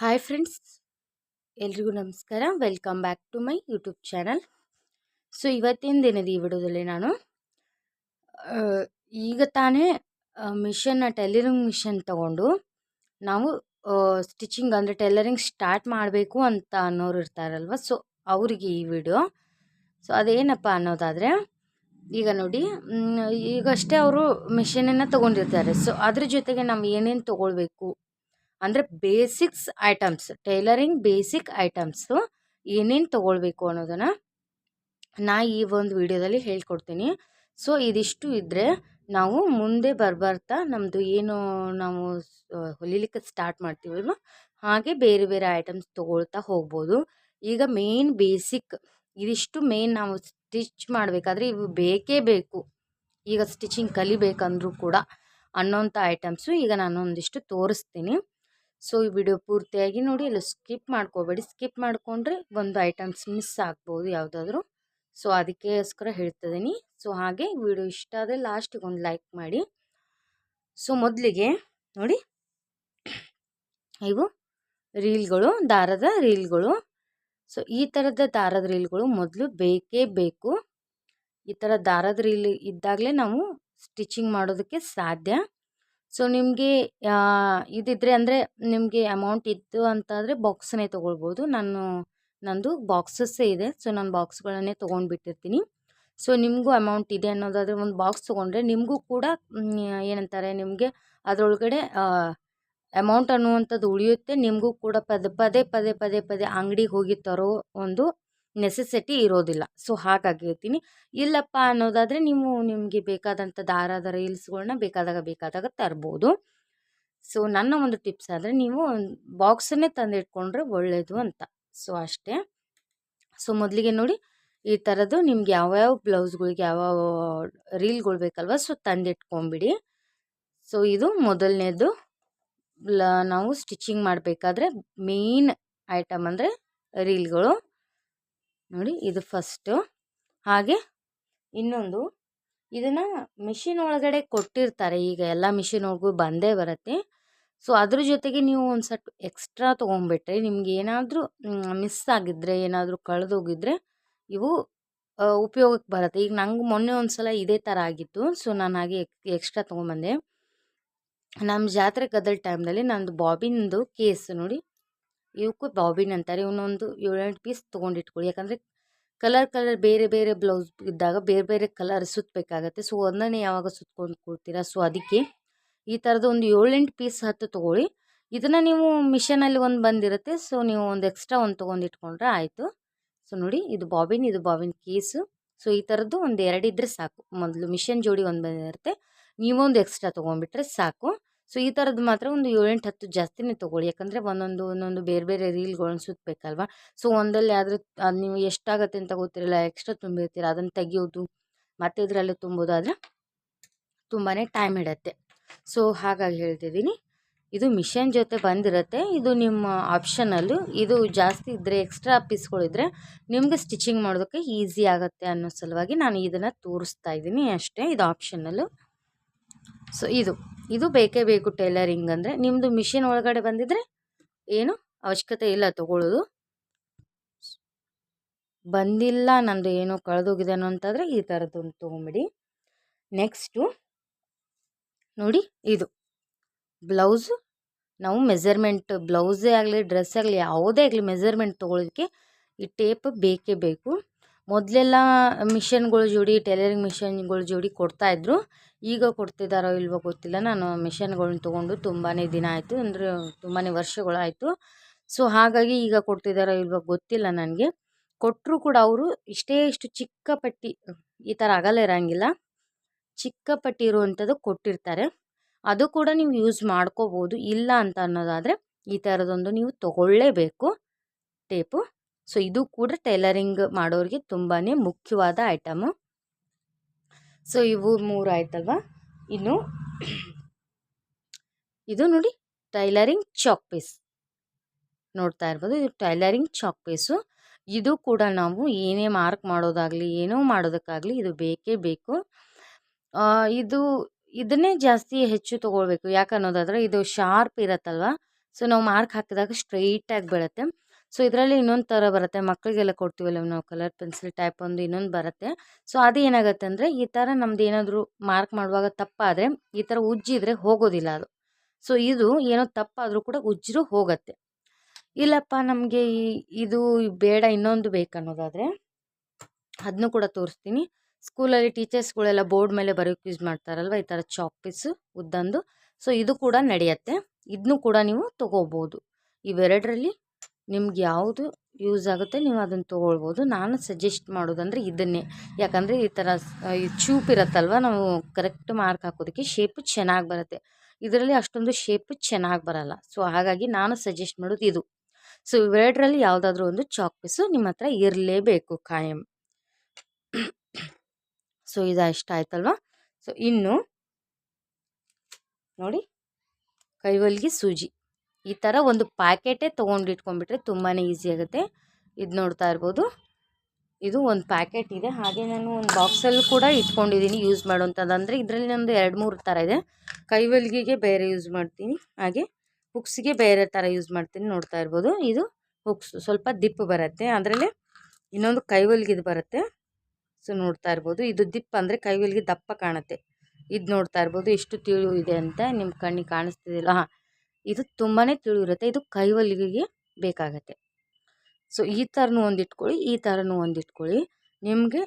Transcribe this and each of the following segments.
Hi friends ಎಲ್ರಿಗೂ ನಮಸ್ಕಾರ. Welcome back to my YouTube channel so ಇವತ್ತಿನ ದಿನದ ಈ ವಿಡಿಯೋದಲ್ಲಿ ನಾನು ಈಗ ತಾನೇ ಮಿಷನ್ನ ಟೈಲರಿಂಗ್ ಮಿಷನ್ ತಗೊಂಡು ನಾವು ಸ್ಟಿಚಿಂಗ್ ಅಂದರೆ ಟೈಲರಿಂಗ್ ಸ್ಟಾರ್ಟ್ ಮಾಡಬೇಕು ಅಂತ ಅನ್ನೋರು ಇರ್ತಾರಲ್ವ? ಸೊ ಅವರಿಗೆ ಈ ವಿಡಿಯೋ. ಸೊ ಅದೇನಪ್ಪ ಅನ್ನೋದಾದರೆ, ಈಗ ನೋಡಿ ಈಗಷ್ಟೇ ಅವರು ಮಿಷನನ್ನು ತೊಗೊಂಡಿರ್ತಾರೆ. ಸೊ ಅದ್ರ ಜೊತೆಗೆ ನಾವು ಏನೇನು ತೊಗೊಳ್ಬೇಕು? ಅಂದರೆ basics items tailoring basic items ಏನೇನು ತೊಗೊಳ್ಬೇಕು ಅನ್ನೋದನ್ನು ನಾ ಈ ಒಂದು ವಿಡಿಯೋದಲ್ಲಿ ಹೇಳ್ಕೊಡ್ತೀನಿ. ಸೊ ಇದಿಷ್ಟು ಇದ್ದರೆ ನಾವು ಮುಂದೆ ಬರ್ಬರ್ತಾ ನಮ್ಮದು ಏನು ನಾವು ಹೊಲಿಲಿಕ್ಕೆ ಸ್ಟಾರ್ಟ್ ಮಾಡ್ತೀವಲ್ವ? ಹಾಗೆ ಬೇರೆ ಬೇರೆ ಐಟಮ್ಸ್ ತೊಗೊಳ್ತಾ ಹೋಗ್ಬೋದು. ಈಗ ಮೇನ್ ಬೇಸಿಕ್ ಇದಿಷ್ಟು ಮೇನ್ ನಾವು ಸ್ಟಿಚ್ ಮಾಡಬೇಕಾದ್ರೆ ಇವು ಬೇಕೇ ಬೇಕು. ಈಗ ಸ್ಟಿಚಿಂಗ್ ಕಲಿಬೇಕಂದ್ರೂ ಕೂಡ ಅನ್ನೋಂಥ ಐಟಮ್ಸು ಈಗ ನಾನು ಒಂದಿಷ್ಟು ತೋರಿಸ್ತೀನಿ. ಸೊ, ಈ ವಿಡಿಯೋ ಪೂರ್ತಿಯಾಗಿ ನೋಡಿ, ಇಲ್ಲ ಸ್ಕಿಪ್ ಮಾಡ್ಕೋಬೇಡಿ. ಸ್ಕಿಪ್ ಮಾಡಿಕೊಂಡ್ರೆ ಒಂದು ಐಟಮ್ಸ್ ಮಿಸ್ ಆಗ್ಬೋದು ಯಾವುದಾದ್ರೂ. ಸೊ, ಅದಕ್ಕೋಸ್ಕರ ಹೇಳ್ತಿದ್ದೀನಿ. ಸೊ, ಹಾಗೆ ವಿಡಿಯೋ ಇಷ್ಟ ಆದರೆ ಲಾಸ್ಟಿಗೆ ಒಂದು ಲೈಕ್ ಮಾಡಿ. ಸೊ, ಮೊದಲಿಗೆ ನೋಡಿ, ಇವು ರೀಲ್ಗಳು, ದಾರದ ರೀಲ್ಗಳು. ಸೊ, ಈ ಥರದ ದಾರದ ರೀಲ್ಗಳು ಮೊದಲು ಬೇಕೇ ಬೇಕು. ಈ ಥರ ದಾರದ ರೀಲ್ ಇದ್ದಾಗಲೇ ನಾವು ಸ್ಟಿಚಿಂಗ್ ಮಾಡೋದಕ್ಕೆ ಸಾಧ್ಯ. ಸೊ, ನಿಮಗೆ ಇದಿದ್ರೆ ಅಂದರೆ ನಿಮಗೆ ಅಮೌಂಟ್ ಇತ್ತು ಅಂತಾದರೆ ಬಾಕ್ಸನ್ನೇ ತೊಗೊಳ್ಬೋದು. ನಾನು, ನಂದು ಬಾಕ್ಸಸ್ಸೇ ಇದೆ. ಸೊ, ನಾನು ಬಾಕ್ಸ್ಗಳನ್ನೇ ತೊಗೊಂಡ್ಬಿಟ್ಟಿರ್ತೀನಿ. ಸೊ, ನಿಮಗೂ ಅಮೌಂಟ್ ಇದೆ ಅನ್ನೋದಾದರೆ ಒಂದು ಬಾಕ್ಸ್ ತೊಗೊಂಡ್ರೆ ನಿಮಗೂ ಕೂಡ ಏನಂತಾರೆ ನಿಮಗೆ ಅದರೊಳಗಡೆ ಅಮೌಂಟ್ ಅನ್ನುವಂಥದ್ದು ಉಳಿಯುತ್ತೆ. ನಿಮಗೂ ಕೂಡ ಪದ, ಪದೇ ಪದೇ ಪದೇ ಪದೇ ಅಂಗಡಿಗೆ ಹೋಗಿ ತರೋ ಒಂದು ನೆಸೆಸಿಟಿ ಇರೋದಿಲ್ಲ. ಸೊ ಹಾಗಾಗಿ ಹೇಳ್ತೀನಿ. ಇಲ್ಲಪ್ಪ ಅನ್ನೋದಾದರೆ ನೀವು ನಿಮಗೆ ಬೇಕಾದಂಥ ದಾರದ ರೀಲ್ಸ್ಗಳನ್ನ ಬೇಕಾದಾಗ ಬೇಕಾದಾಗ ತರ್ಬೋದು. ಸೊ ನನ್ನ ಒಂದು ಟಿಪ್ಸ್ ಆದರೆ ನೀವು ಬಾಕ್ಸನ್ನೇ ತಂದಿಟ್ಕೊಂಡ್ರೆ ಒಳ್ಳೆಯದು ಅಂತ. ಸೊ ಅಷ್ಟೇ. ಸೊ ಮೊದಲಿಗೆ ನೋಡಿ, ಈ ಥರದ್ದು ನಿಮ್ಗೆ ಯಾವ್ಯಾವ ಬ್ಲೌಸ್ಗಳಿಗೆ ಯಾವ್ಯಾವ ರೀಲ್ಗಳು ಬೇಕಲ್ವ ಸೊ ತಂದಿಟ್ಕೊಂಬಿಡಿ. ಸೊ ಇದು ಮೊದಲನೇದು. ನಾವು ಸ್ಟಿಚಿಂಗ್ ಮಾಡಬೇಕಾದ್ರೆ ಮೇನ್ ಐಟಮ್ ಅಂದರೆ ರೀಲ್ಗಳು ನೋಡಿ ಇದು ಫಸ್ಟು ಹಾಗೆ ಇನ್ನೊಂದು. ಇದನ್ನು ಮಿಷಿನ್ ಒಳಗಡೆ ಕೊಟ್ಟಿರ್ತಾರೆ. ಈಗ ಎಲ್ಲ ಮಿಷಿನ್ ಒಳಗೂ ಬಂದೇ ಬರುತ್ತೆ. ಸೊ ಅದ್ರ ಜೊತೆಗೆ ನೀವು ಒಂದು ಸಟ್ ಎಕ್ಸ್ಟ್ರಾ ತೊಗೊಂಬಿಟ್ರೆ ನಿಮ್ಗೆ ಏನಾದರೂ ಮಿಸ್ ಆಗಿದ್ರೆ, ಏನಾದರೂ ಕಳೆದೋಗಿದ್ರೆ ಇವು ಉಪಯೋಗಕ್ಕೆ ಬರುತ್ತೆ. ಈಗ ನಂಗೆ ಮೊನ್ನೆ ಒಂದು ಸಲ ಇದೇ ಥರ ಆಗಿತ್ತು. ಸೊ ನಾನು ಹಾಗೆ ಎಕ್ಸ್ಟ್ರಾ ತೊಗೊಂಬಂದೆ ನಮ್ಮ ಜಾತ್ರೆ ಕದಲ್ ಟೈಮ್ನಲ್ಲಿ ನಂದು ಬಾಬಿನದು ಕೇಸ್ ನೋಡಿ. ಇವಕ್ಕೂ ಬಾಬಿನ್ ಅಂತಾರೆ. ಇವನ್ನೊಂದು ಏಳೆಂಟು ಪೀಸ್ ತೊಗೊಂಡಿಟ್ಕೊಳ್ಳಿ ಯಾಕಂದರೆ ಕಲರ್ ಕಲರ್ ಬೇರೆ ಬೇರೆ ಬ್ಲೌಸ್ ಇದ್ದಾಗ ಬೇರೆ ಬೇರೆ ಕಲರ್ ಸುತ್ತಬೇಕಾಗತ್ತೆ ಸೊ, ಒಂದನ್ನೇ ಯಾವಾಗ ಸುತ್ಕೊಂಡು ಕೊಡ್ತೀರಾ? ಸೊ, ಅದಕ್ಕೆ ಈ ಥರದ ಒಂದು ಏಳೆಂಟು ಪೀಸ್ ಹತ್ತು ತೊಗೊಳ್ಳಿ. ಇದನ್ನು ನೀವು ಮಿಷನಲ್ಲಿ ಒಂದು ಬಂದಿರುತ್ತೆ. ಸೊ, ನೀವು ಒಂದು ಎಕ್ಸ್ಟ್ರಾ ಒಂದು ತೊಗೊಂಡಿಟ್ಕೊಂಡ್ರೆ ಆಯಿತು. ಸೊ, ನೋಡಿ, ಇದು ಬಾಬಿನ್ ಇದು ಬಾಬಿನ್ ಕೇಸು. ಸೊ, ಈ ಥರದ್ದು ಒಂದು ಎರಡು ಸಾಕು. ಮೊದಲು ಮಿಷನ್ ಜೋಡಿ ಒಂದು ಬಂದಿರುತ್ತೆ. ನೀವೊಂದು ಎಕ್ಸ್ಟ್ರಾ ತೊಗೊಂಡ್ಬಿಟ್ರೆ ಸಾಕು. ಸೊ, ಈ ಥರದ್ದು ಮಾತ್ರ ಒಂದು ಏಳೆಂಟು ಹತ್ತು ಜಾಸ್ತಿನೇ ತೊಗೊಳ್ಳಿ. ಯಾಕಂದರೆ ಒಂದೊಂದು ಒಂದೊಂದು ಬೇರೆ ಬೇರೆ ರೀಲ್ಗಳನ್ನ ಸುತ್ತಬೇಕಲ್ವ ಸೊ, ಒಂದಲ್ಲಿ ಆದರೆ ಅದು ನೀವು ಎಷ್ಟಾಗತ್ತೆ ಅಂತ ಗೊತ್ತಿರಲ್ಲ, ಎಕ್ಸ್ಟ್ರಾ ತುಂಬಿರ್ತೀರ, ಅದನ್ನು ತೆಗಿಯೋದು, ಮತ್ತೆ ಇದರಲ್ಲಿ ತುಂಬೋದಾದರೆ ತುಂಬಾ ಟೈಮ್ ಇಡತ್ತೆ ಸೊ, ಹಾಗಾಗಿ ಹೇಳ್ತಿದ್ದೀನಿ, ಇದು ಮಿಷನ್ ಜೊತೆ ಬಂದಿರುತ್ತೆ. ಇದು ನಿಮ್ಮ ಆಪ್ಷನಲ್ಲು. ಇದು ಜಾಸ್ತಿ ಇದ್ದರೆ ಎಕ್ಸ್ಟ್ರಾ ಪೀಸ್ಗಳಿದ್ರೆ ನಿಮಗೆ ಸ್ಟಿಚಿಂಗ್ ಮಾಡೋದಕ್ಕೆ ಈಸಿ ಆಗುತ್ತೆ ಅನ್ನೋ ಸಲುವಾಗಿ ನಾನು ಇದನ್ನು ತೋರಿಸ್ತಾ ಇದ್ದೀನಿ ಅಷ್ಟೇ, ಇದು ಆಪ್ಷನಲ್ಲು. ಸೊ, ಇದು. ಇದು ಬೇಕೇ ಬೇಕು ಟೈಲರಿಂಗ್ ಅಂದರೆ. ನಿಮ್ಮದು ಮಿಷಿನ್ ಒಳಗಡೆ ಬಂದಿದ್ರೆ ಏನು ಅವಶ್ಯಕತೆ ಇಲ್ಲ ತೊಗೊಳ್ಳೋದು ಬಂದಿಲ್ಲ, ನಂದು ಏನೋ ಕಳೆದೋಗಿದೆ ಅಂತಂದರೆ ಈ ಥರದ್ದೊಂದು ತಗೊಂಬಿಡಿ ತೊಗೊಂಬಿಡಿ. ನೆಕ್ಸ್ಟು ನೋಡಿ ಇದು. ಬ್ಲೌಸು, ನಾವು ಮೆಸರ್ಮೆಂಟ್ ಬ್ಲೌಸೇ ಆಗಲಿ ಡ್ರೆಸ್ ಆಗಲಿ, ಯಾವುದೇ ಆಗಲಿ ಮೆಸರ್ಮೆಂಟ್ ತೊಗೊಳೋದಕ್ಕೆ ಈ ಟೇಪ್ ಬೇಕೇ ಬೇಕು. ಮೊದಲೆಲ್ಲ ಮಿಷನ್ಗಳ ಜೋಡಿ, ಟೈಲರಿಂಗ್ ಮಿಷನ್ಗಳ ಜೋಡಿ ಕೊಡ್ತಾಯಿದ್ರು ಈಗ ಕೊಡ್ತಿದ್ದಾರೋ ಇಲ್ವೋ ಗೊತ್ತಿಲ್ಲ. ನಾನು ಮಿಷನ್ಗಳನ್ನ ತೊಗೊಂಡು ತುಂಬಾ ದಿನ ಆಯಿತು. ಅಂದರೆ ತುಂಬಾ ವರ್ಷಗಳಾಯಿತು. ಸೊ, ಹಾಗಾಗಿ ಈಗ ಕೊಡ್ತಿದ್ದಾರೋ ಇಲ್ವೋ ಗೊತ್ತಿಲ್ಲ ನನಗೆ. ಕೊಟ್ಟರು ಕೂಡ ಅವರು ಇಷ್ಟೇ ಇಷ್ಟು ಚಿಕ್ಕ ಪಟ್ಟಿ ಈ ಥರ ಆಗಲ್ಲ ಇರೋಂಗಿಲ್ಲ. ಚಿಕ್ಕ ಪಟ್ಟಿ ಇರುವಂಥದ್ದು ಕೊಟ್ಟಿರ್ತಾರೆ. ಅದು ಕೂಡ ನೀವು ಯೂಸ್ ಮಾಡ್ಕೋಬೋದು. ಇಲ್ಲ ಅಂತ ಅನ್ನೋದಾದರೆ ಈ ಥರದೊಂದು ನೀವು ತಗೊಳ್ಳೇಬೇಕು. ಟೇಪು. ಸೊ, ಇದು ಕೂಡ ಟೈಲರಿಂಗ್ ಮಾಡೋರಿಗೆ ತುಂಬಾ ಮುಖ್ಯವಾದ ಐಟಮು. ಸೊ, ಇವು ಮೂರು ಆಯ್ತಲ್ವ? ಇನ್ನು ಇದು ನೋಡಿ, ಟೈಲರಿಂಗ್ ಚಾಕ್ ಪೀಸ್. ನೋಡ್ತಾ ಇರ್ಬೋದು, ಇದು ಟೈಲರಿಂಗ್ ಚಾಕ್ ಪೀಸು. ಇದು ಕೂಡ ನಾವು ಏನೇ ಮಾರ್ಕ್ ಮಾಡೋದಾಗಲಿ, ಏನೋ ಮಾಡೋದಕ್ಕಾಗಲಿ ಇದು ಬೇಕೇ ಬೇಕು. ಇದು, ಇದನ್ನೇ ಜಾಸ್ತಿ ಹೆಚ್ಚು ತೊಗೊಳ್ಬೇಕು. ಯಾಕನ್ನೋದಾದರೆ, ಇದು ಶಾರ್ಪ್ ಇರತ್ತಲ್ವ? ಸೊ, ನಾವು ಮಾರ್ಕ್ ಹಾಕಿದಾಗ ಸ್ಟ್ರೈಟಾಗಿ ಬೀಳುತ್ತೆ. ಸೊ, ಇದರಲ್ಲಿ ಇನ್ನೊಂದು ಥರ ಬರುತ್ತೆ. ಮಕ್ಕಳಿಗೆಲ್ಲ ಕೊಡ್ತೀವಲ್ಲ ನಾವು ಕಲರ್ ಪೆನ್ಸಿಲ್ ಟೈಪ್ ಒಂದು ಇನ್ನೊಂದು ಬರುತ್ತೆ. ಸೊ, ಅದು ಏನಾಗುತ್ತೆ ಅಂದರೆ, ಈ ಥರ ನಮ್ದು ಏನಾದರೂ ಮಾರ್ಕ್ ಮಾಡುವಾಗ ತಪ್ಪಾದರೆ, ಈ ಥರ ಉಜ್ಜಿದ್ರೆ ಹೋಗೋದಿಲ್ಲ ಅದು. ಸೊ, ಇದು ಏನೋ ತಪ್ಪಾದರೂ ಕೂಡ ಉಜ್ಜಿರು ಹೋಗುತ್ತೆ. ಇಲ್ಲಪ್ಪ, ನಮಗೆ ಈ, ಇದು ಬೇಡ, ಇನ್ನೊಂದು ಬೇಕನ್ನೋದಾದರೆ ಅದನ್ನು ಕೂಡ ತೋರಿಸ್ತೀನಿ. ಸ್ಕೂಲಲ್ಲಿ ಟೀಚರ್ಸ್ಗಳೆಲ್ಲ ಬೋರ್ಡ್ ಮೇಲೆ ಬರೆಯೋಕೆ ಯೂಸ್ ಮಾಡ್ತಾರಲ್ವ, ಈ ಥರ ಪೀಸ್ ಉದ್ದಂದು. ಸೊ, ಇದು ಕೂಡ ನಡೆಯುತ್ತೆ. ಇದನ್ನು ಕೂಡ ನೀವು ತೊಗೋಬೋದು. ಇವೆರಡರಲ್ಲಿ ನಿಮ್ಗೆ ಯಾವುದು ಯೂಸ್ ಆಗುತ್ತೆ ನೀವು ಅದನ್ನು ತೊಗೊಳ್ಬೋದು. ನಾನು ಸಜೆಸ್ಟ್ ಮಾಡೋದಂದರೆ ಇದನ್ನೇ. ಯಾಕಂದರೆ ಈ ಥರ ಚೂಪ್ ಇರುತ್ತಲ್ವ? ನಾವು ಕರೆಕ್ಟ್ ಮಾರ್ಕ್ ಹಾಕೋದಕ್ಕೆ ಶೇಪು ಚೆನ್ನಾಗಿ ಬರುತ್ತೆ. ಇದರಲ್ಲಿ ಅಷ್ಟೊಂದು ಶೇಪ್ ಚೆನ್ನಾಗಿ ಬರಲ್ಲ. ಸೊ ಹಾಗಾಗಿ ನಾನು ಸಜೆಸ್ಟ್ ಮಾಡೋದು ಇದು. ಸೊ ಇವೆರಡರಲ್ಲಿ ಯಾವುದಾದ್ರೂ ಒಂದು ಚಾಕ್ ಪೀಸು ನಿಮ್ಮ ಹತ್ರ ಇರಲೇಬೇಕು ಕಾಯಂ. ಸೊ ಇದು ಇಷ್ಟ ಆಯ್ತಲ್ವ? ಸೊ ಇನ್ನು ನೋಡಿ, ಕೈವಲ್ಗಿ ಸೂಜಿ. ಈ ಥರ ಒಂದು ಪ್ಯಾಕೆಟೇ ತೊಗೊಂಡು ಇಟ್ಕೊಂಡ್ಬಿಟ್ರೆ ತುಂಬಾ ಈಸಿ ಆಗುತ್ತೆ. ಇದು ನೋಡ್ತಾ ಇರ್ಬೋದು. ಇದು ಒಂದು ಪ್ಯಾಕೆಟ್ ಇದೆ. ಹಾಗೆ ನಾನು ಒಂದು ಬಾಕ್ಸಲ್ಲಿ ಕೂಡ ಇಟ್ಕೊಂಡಿದ್ದೀನಿ ಯೂಸ್ ಮಾಡುವಂಥದ್ದು ಅಂದರೆ ಇದರಲ್ಲಿ ನಮ್ಮದು ಎರಡು ಮೂರು ಥರ ಇದೆ. ಕೈವಲ್ಗಿಗೆ ಬೇರೆ ಯೂಸ್ ಮಾಡ್ತೀನಿ. ಹಾಗೆ ಹುಕ್ಸ್ಗೆ ಬೇರೆ ಥರ ಯೂಸ್ ಮಾಡ್ತೀನಿ ನೋಡ್ತಾ ಇರ್ಬೋದು. ಇದು ಹುಕ್ಸ್ ಸ್ವಲ್ಪ ದಿಪ್ಪು ಬರುತ್ತೆ. ಅದರಲ್ಲಿ ಇನ್ನೊಂದು ಕೈವಲ್ಗಿದು ಬರುತ್ತೆ. ಸೊ ನೋಡ್ತಾ ಇರ್ಬೋದು. ಇದು ದಿಪ್ಪ ಅಂದರೆ ಕೈವಲ್ಗಿ ದಪ್ಪ ಕಾಣುತ್ತೆ. ಇದು ನೋಡ್ತಾ ಇರ್ಬೋದು. ಎಷ್ಟು ತಿಳು ಇದೆ ಅಂತ ನಿಮ್ಮ ಕಣ್ಣಿಗೆ ಕಾಣಿಸ್ತಿದಿಲ್ಲ. ಹಾಂ ಇದು ತುಂಬಾ ತಿಳು ಇರುತ್ತೆ ಇದು ಕೈವಲ್ಲಿಗೆ ಬೇಕಾಗತ್ತೆ. ಸೊ ಈ ಥರನೂ ಒಂದು ಇಟ್ಕೊಳ್ಳಿ, ಈ ಥರನೂ ಒಂದು ಇಟ್ಕೊಳ್ಳಿ. ನಿಮಗೆ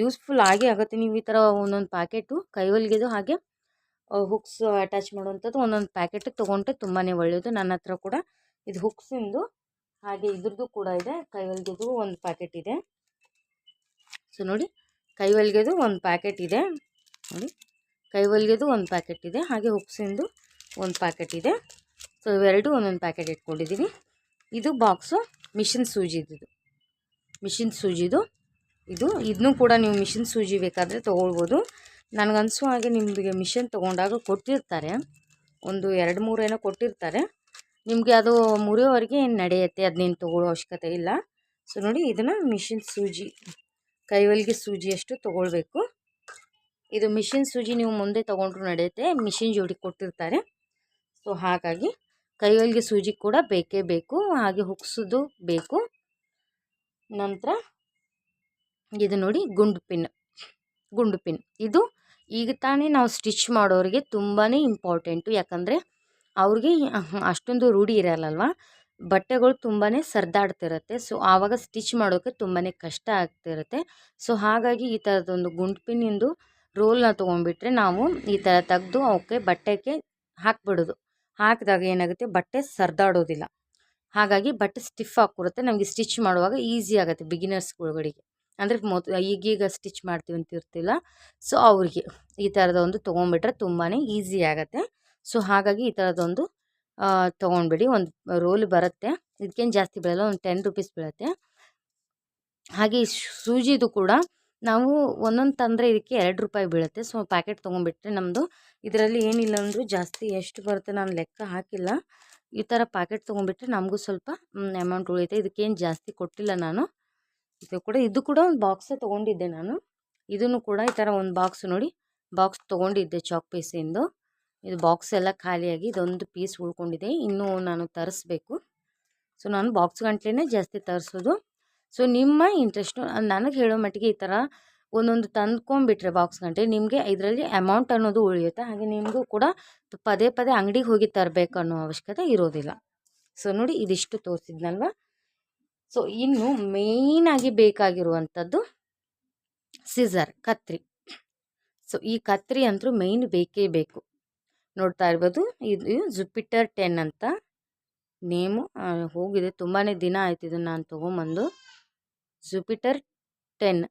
ಯೂಸ್ಫುಲ್ ಆಗೇ ಆಗುತ್ತೆ. ನೀವು ಈ ಥರ ಒಂದೊಂದು ಪ್ಯಾಕೆಟು ಕೈವಲ್ಗೆದು ಹಾಗೆ ಹುಕ್ಸ್ ಅಟ್ಯಾಚ್ ಮಾಡುವಂಥದ್ದು ಒಂದೊಂದು ಪ್ಯಾಕೆಟ್ ತೊಗೊಂಡ್ರೆ ತುಂಬಾ ಒಳ್ಳೆಯದು. ನನ್ನ ಹತ್ರ ಕೂಡ ಇದು ಹುಕ್ಸಿಂದು ಹಾಗೆ ಇದ್ರದ್ದು ಕೂಡ ಇದೆ. ಕೈವಲ್ಗೆದು ಒಂದು ಪ್ಯಾಕೆಟ್ ಇದೆ. ಸೊ ನೋಡಿ, ಕೈವಲ್ಗೆದು ಒಂದು ಪ್ಯಾಕೆಟ್ ಇದೆ. ನೋಡಿ, ಕೈವಲ್ಗೆದು ಒಂದು ಪ್ಯಾಕೆಟ್ ಇದೆ. ಹಾಗೆ ಹುಕ್ಸಿಂದು ಒಂದು ಪ್ಯಾಕೆಟ್ ಇದೆ. ಸೊ ಇವೆರಡು ಒಂದೊಂದು ಪ್ಯಾಕೆಟ್ ಇಟ್ಕೊಂಡಿದ್ದೀನಿ ಇದು ಬಾಕ್ಸು ಮಿಷಿನ್ ಸೂಜಿದು ಮಿಷಿನ್ ಸೂಜಿದು. ಇದು ಇದನ್ನೂ ಕೂಡ ನೀವು ಮಿಷಿನ್ ಸೂಜಿ ಬೇಕಾದರೆ ತೊಗೊಳ್ಬೋದು. ನನಗನ್ಸೋ ಹಾಗೆ ನಿಮಗೆ ಮಿಷಿನ್ ತೊಗೊಂಡಾಗ ಕೊಟ್ಟಿರ್ತಾರೆ. ಒಂದು ಎರಡು ಮೂರು ಏನೋ ಕೊಟ್ಟಿರ್ತಾರೆ. ನಿಮಗೆ ಅದು ಮುರಿಯೋವರೆಗೆ ಏನು ನಡೆಯುತ್ತೆ ಅದನ್ನೇನು ತೊಗೊಳ್ಳೋ ಅವಶ್ಯಕತೆ ಇಲ್ಲ. ಸೊ ನೋಡಿ, ಇದನ್ನು ಮಿಷಿನ್ ಸೂಜಿ, ಕೈವಲ್ಗೆ ಸೂಜಿಯಷ್ಟು ತೊಗೊಳ್ಬೇಕು. ಇದು ಮಿಷಿನ್ ಸೂಜಿ ನೀವು ಮುಂದೆ ತೊಗೊಂಡ್ರು ನಡೆಯುತ್ತೆ. ಮಿಷಿನ್ ಜೋಡಿ ಕೊಟ್ಟಿರ್ತಾರೆ. ಸೊ, ಹಾಗಾಗಿ ಕೈಗಳಿಗೆ ಸೂಜಿ ಕೂಡ ಬೇಕೇ ಬೇಕು. ಹಾಗೆ ಹುಕ್ಸೋದು ಬೇಕು. ನಂತರ ಇದು ನೋಡಿ ಗುಂಡು ಪಿನ್ ಗುಂಡು ಪಿನ್. ಇದು ಈಗ ತಾನೇ ನಾವು ಸ್ಟಿಚ್ ಮಾಡೋರಿಗೆ ತುಂಬಾ ಇಂಪಾರ್ಟೆಂಟು. ಯಾಕಂದರೆ ಅವ್ರಿಗೆ ಅಷ್ಟೊಂದು ರೂಢಿ ಇರಲ್ಲಲ್ವ? ಬಟ್ಟೆಗಳು ತುಂಬಾ ಸರ್ದಾಡ್ತಿರುತ್ತೆ. ಸೊ, ಆವಾಗ ಸ್ಟಿಚ್ ಮಾಡೋಕ್ಕೆ ತುಂಬಾ ಕಷ್ಟ ಆಗ್ತಿರುತ್ತೆ. ಸೊ, ಹಾಗಾಗಿ ಈ ಥರದೊಂದು ಗುಂಡು ಪಿನ್ನಿಂದು ರೋಲ್ನ ತೊಗೊಂಡ್ಬಿಟ್ರೆ ನಾವು ಈ ಥರ ತೆಗೆದು ಅವಕ್ಕೆ ಬಟ್ಟೆಗೆ ಹಾಕ್ಬಿಡೋದು. ಹಾಕಿದಾಗ ಏನಾಗುತ್ತೆ? ಬಟ್ಟೆ ಸರ್ದಾಡೋದಿಲ್ಲ. ಹಾಗಾಗಿ ಬಟ್ಟೆ ಸ್ಟಿಫ್ ಆಗಿರುತ್ತೆ ನಮಗೆ ಸ್ಟಿಚ್ ಮಾಡುವಾಗ ಈಸಿ ಆಗುತ್ತೆ ಬಿಗಿನರ್ಸ್ಗಳಿಗೆ ಅಂದರೆ ಮೊ ಈಗೀಗ ಸ್ಟಿಚ್ ಮಾಡ್ತೀವಿ ಅಂತ ಇರ್ತಿಲ್ಲ. ಸೊ ಅವ್ರಿಗೆ ಈ ಥರದ ಒಂದು ತೊಗೊಂಡ್ಬಿಟ್ರೆ ತುಂಬಾ ಈಸಿ ಆಗುತ್ತೆ. ಸೊ ಹಾಗಾಗಿ ಈ ಥರದೊಂದು ತೊಗೊಂಡ್ಬಿಡಿ. ಒಂದು ರೋಲ್ ಬರುತ್ತೆ. ಇದಕ್ಕೇನು ಜಾಸ್ತಿ ಬೀಳಲ್ಲ, ಒಂದು ಟೆನ್ ರುಪೀಸ್ ಬೀಳುತ್ತೆ. ಹಾಗೆ ಸೂಜಿದು ಕೂಡ ನಾವು ಒಂದೊಂದು ತಂದರೆ ಇದಕ್ಕೆ ಎರಡು ರೂಪಾಯಿ ಬೀಳುತ್ತೆ. ಸೊ, ಪ್ಯಾಕೆಟ್ ತೊಗೊಂಡ್ಬಿಟ್ರೆ ನಮ್ಮದು ಇದರಲ್ಲಿ ಏನಿಲ್ಲ ಅಂದರೂ ಜಾಸ್ತಿ ಎಷ್ಟು ಬರುತ್ತೆ ನಾನು ಲೆಕ್ಕ ಹಾಕಿಲ್ಲ. ಈ ಥರ ಪ್ಯಾಕೆಟ್ ತೊಗೊಂಡ್ಬಿಟ್ರೆ ನಮಗೂ ಸ್ವಲ್ಪ ಅಮೌಂಟ್ ಉಳಿಯುತ್ತೆ. ಇದಕ್ಕೇನು ಜಾಸ್ತಿ ಕೊಟ್ಟಿಲ್ಲ ನಾನು. ಇದು ಕೂಡ ಇದು ಕೂಡ ಒಂದು ಬಾಕ್ಸೇ ತೊಗೊಂಡಿದ್ದೆ ನಾನು. ಇದನ್ನು ಕೂಡ ಈ ಥರ ಒಂದು ಬಾಕ್ಸ್ ನೋಡಿ ಬಾಕ್ಸ್ ತೊಗೊಂಡಿದ್ದೆ ಚಾಕ್ ಪೀಸಿಂದು ಇದು. ಬಾಕ್ಸ್ ಎಲ್ಲ ಖಾಲಿಯಾಗಿ ಇದೊಂದು ಪೀಸ್ ಉಳ್ಕೊಂಡಿದೆ. ಇನ್ನೂ ನಾನು ತರಿಸ್ಬೇಕು. ಸೊ, ನಾನು ಬಾಕ್ಸ್ ಗಂಟ್ಲೇ ಜಾಸ್ತಿ ತರಿಸೋದು. ಸೊ ನಿಮ್ಮ ಇಂಟ್ರೆಸ್ಟು ನನಗೆ ಹೇಳೋ ಮಟ್ಟಿಗೆ ಈ ಥರ ಒಂದೊಂದು ತಂದ್ಕೊಂಡ್ಬಿಟ್ರೆ ಬಾಕ್ಸ್ ಗಂಟೆ, ನಿಮಗೆ ಇದರಲ್ಲಿ ಅಮೌಂಟ್ ಅನ್ನೋದು ಉಳಿಯುತ್ತೆ. ಹಾಗೆ ನಿಮಗೂ ಕೂಡ ಪದೇ ಪದೇ ಅಂಗಡಿಗೆ ಹೋಗಿ ತರಬೇಕು ಅನ್ನೋ ಅವಶ್ಯಕತೆ ಇರೋದಿಲ್ಲ. ಸೊ ನೋಡಿ ಇದಿಷ್ಟು ತೋರಿಸಿದ್ನಲ್ವ? ಸೊ ಇನ್ನು ಮೇಯ್ನಾಗಿ ಬೇಕಾಗಿರುವಂಥದ್ದು ಸಿಸರ್ ಕತ್ರಿ. ಸೊ ಈ ಕತ್ರಿ ಅಂತೂ ಮೇಯ್ನ್ ಬೇಕೇ ಬೇಕು. ನೋಡ್ತಾ ಇರ್ಬೋದು, ಇದು ಜುಪಿಟರ್ ಟೆನ್ ಅಂತ ನೇಮು ಹೋಗಿದೆ. ತುಂಬಾ ದಿನ ಆಯ್ತು ಇದನ್ನು ನಾನು ತೊಗೊಂಬಂದು. ಜುಪಿಟರ್ ಟೆನ್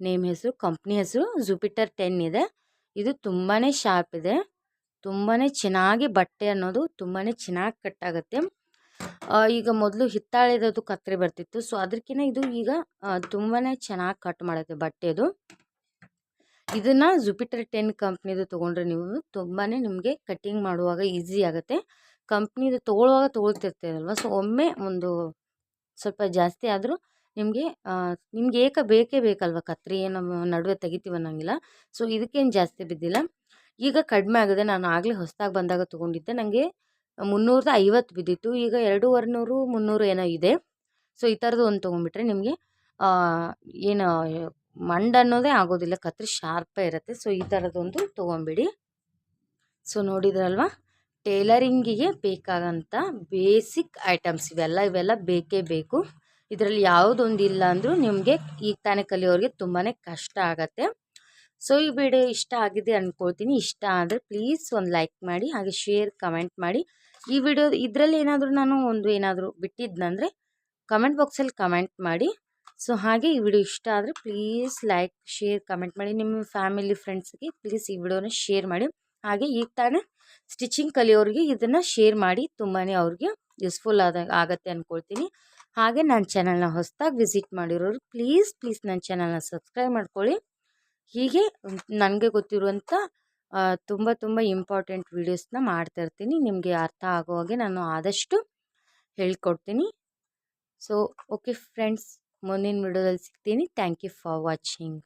ನೇಮ್ ಹೆಸರು ಕಂಪ್ನಿ ಹೆಸರು ಜುಪಿಟರ್ ಟೆನ್ ಇದೆ. ಇದು ತುಂಬಾ ಶಾರ್ಪ್ ಇದೆ. ತುಂಬಾ ಚೆನ್ನಾಗಿ ಬಟ್ಟೆ ಅನ್ನೋದು ತುಂಬಾ ಚೆನ್ನಾಗಿ ಕಟ್ಟಾಗುತ್ತೆ ಈಗ ಮೊದಲು ಹಿತ್ತಾಳೆದದು ಕತ್ತರಿ ಬರ್ತಿತ್ತು. ಸೊ ಅದಕ್ಕಿಂತ ಇದು ಈಗ ತುಂಬಾ ಚೆನ್ನಾಗಿ ಕಟ್ ಮಾಡುತ್ತೆ ಬಟ್ಟೆದು. ಇದನ್ನು ಜುಪಿಟರ್ ಟೆನ್ ಕಂಪ್ನಿದು ತೊಗೊಂಡ್ರೆ ನೀವು ತುಂಬಾ ನಿಮಗೆ ಕಟ್ಟಿಂಗ್ ಮಾಡುವಾಗ ಈಸಿ ಆಗುತ್ತೆ. ಕಂಪ್ನಿದು ತೊಗೊಳ್ಳುವಾಗ ತೊಗೊಳ್ತಿರ್ತೀರಲ್ವ? ಸೊ ಒಮ್ಮೆ ಒಂದು ಸ್ವಲ್ಪ ಜಾಸ್ತಿ ಆದರೂ ನಿಮಗೆ ನಿಮ್ಗೆ ಏಕ ಬೇಕೇ ಬೇಕಲ್ವ ಕತ್ರಿ? ಏನು ನಡುವೆ ತೆಗಿತೀವಿ ಅನ್ನೋಂಗಿಲ್ಲ. ಸೊ, ಇದಕ್ಕೇನು ಜಾಸ್ತಿ ಬಿದ್ದಿಲ್ಲ. ಈಗ ಕಡಿಮೆ ಆಗಿದೆ. ನಾನು ಆಗಲೇ ಹೊಸದಾಗಿ ಬಂದಾಗ ತೊಗೊಂಡಿದ್ದೆ. ನನಗೆ ಮುನ್ನೂರದ ಐವತ್ತು ಬಿದ್ದಿತ್ತು. ಈಗ ಎರಡೂವರೆ ನೂರು ಮುನ್ನೂರು ಏನೋ ಇದೆ. ಸೊ, ಈ ಥರದ್ದು ಒಂದು ತೊಗೊಂಡ್ಬಿಟ್ರೆ ನಿಮಗೆ ಏನು ಮಂಡ ಅನ್ನೋದೇ ಆಗೋದಿಲ್ಲ ಕತ್ರಿ. ಶಾರ್ಪೇ ಇರುತ್ತೆ. ಸೊ, ಈ ಥರದ್ದೊಂದು ತೊಗೊಂಬಿಡಿ. ಸೊ, ನೋಡಿದ್ರಲ್ವಾ? ಟೇಲರಿಂಗಿಗೆ ಬೇಕಾದಂಥ ಬೇಸಿಕ್ ಐಟಮ್ಸ್ ಇವೆಲ್ಲ ಇವೆಲ್ಲ ಬೇಕೇ ಬೇಕು. ಇದರಲ್ಲಿ ಯಾವುದೊಂದು ಇಲ್ಲ ಅಂದರೂ ನಿಮಗೆ ಈಗ ತಾನೇ ಕಲಿಯೋರಿಗೆ ತುಂಬಾ ಕಷ್ಟ ಆಗತ್ತೆ. ಸೊ ಈ ವಿಡಿಯೋ ಇಷ್ಟ ಆಗಿದೆ ಅಂದ್ಕೊಳ್ತೀನಿ ಇಷ್ಟ ಆದರೆ ಪ್ಲೀಸ್ ಒಂದು ಲೈಕ್ ಮಾಡಿ, ಹಾಗೆ ಶೇರ್ ಕಮೆಂಟ್ ಮಾಡಿ. ಈ ವಿಡಿಯೋ ಇದರಲ್ಲಿ ಏನಾದರೂ ನಾನು ಒಂದು ಏನಾದರೂ ಬಿಟ್ಟಿದ್ದಂದರೆ ಕಮೆಂಟ್ ಬಾಕ್ಸಲ್ಲಿ ಕಮೆಂಟ್ ಮಾಡಿ. ಸೊ ಹಾಗೆ ಈ ವಿಡಿಯೋ ಇಷ್ಟ ಆದರೆ ಪ್ಲೀಸ್ ಲೈಕ್ ಶೇರ್ ಕಮೆಂಟ್ ಮಾಡಿ. ನಿಮ್ಮ ಫ್ಯಾಮಿಲಿ ಫ್ರೆಂಡ್ಸ್ಗೆ ಪ್ಲೀಸ್ ಈ ವಿಡಿಯೋನ ಶೇರ್ ಮಾಡಿ. ಹಾಗೆ ಈಗ ತಾನೇ ಸ್ಟಿಚಿಂಗ್ ಕಲಿಯೋರಿಗೆ ಇದನ್ನು ಶೇರ್ ಮಾಡಿ. ತುಂಬಾ ಅವ್ರಿಗೆ ಯೂಸ್ಫುಲ್ ಆದ ಆಗತ್ತೆ ಅಂದ್ಕೊಳ್ತೀನಿ ಹಾಗೆ ನನ್ನ ಚಾನಲ್ನ ಹೊಸದಾಗಿ ವಿಸಿಟ್ ಮಾಡಿರೋರು ಪ್ಲೀಸ್ ಪ್ಲೀಸ್ ನನ್ನ ಚಾನಲ್ನ ಸಬ್ಸ್ಕ್ರೈಬ್ ಮಾಡ್ಕೊಳ್ಳಿ. ಹೀಗೆ ನನಗೆ ಗೊತ್ತಿರುವಂಥ ತುಂಬ ತುಂಬ ಇಂಪಾರ್ಟೆಂಟ್ ವೀಡಿಯೋಸ್ನ ಮಾಡ್ತಾ ಇರ್ತೀನಿ. ನಿಮಗೆ ಅರ್ಥ ಆಗೋ ಹಾಗೆ ನಾನು ಆದಷ್ಟು ಹೇಳ್ಕೊಡ್ತೀನಿ. ಸೊ ಓಕೆ ಫ್ರೆಂಡ್ಸ್ ಮುಂದಿನ ವಿಡಿಯೋದಲ್ಲಿ ಸಿಗ್ತೀನಿ. Thank you for watching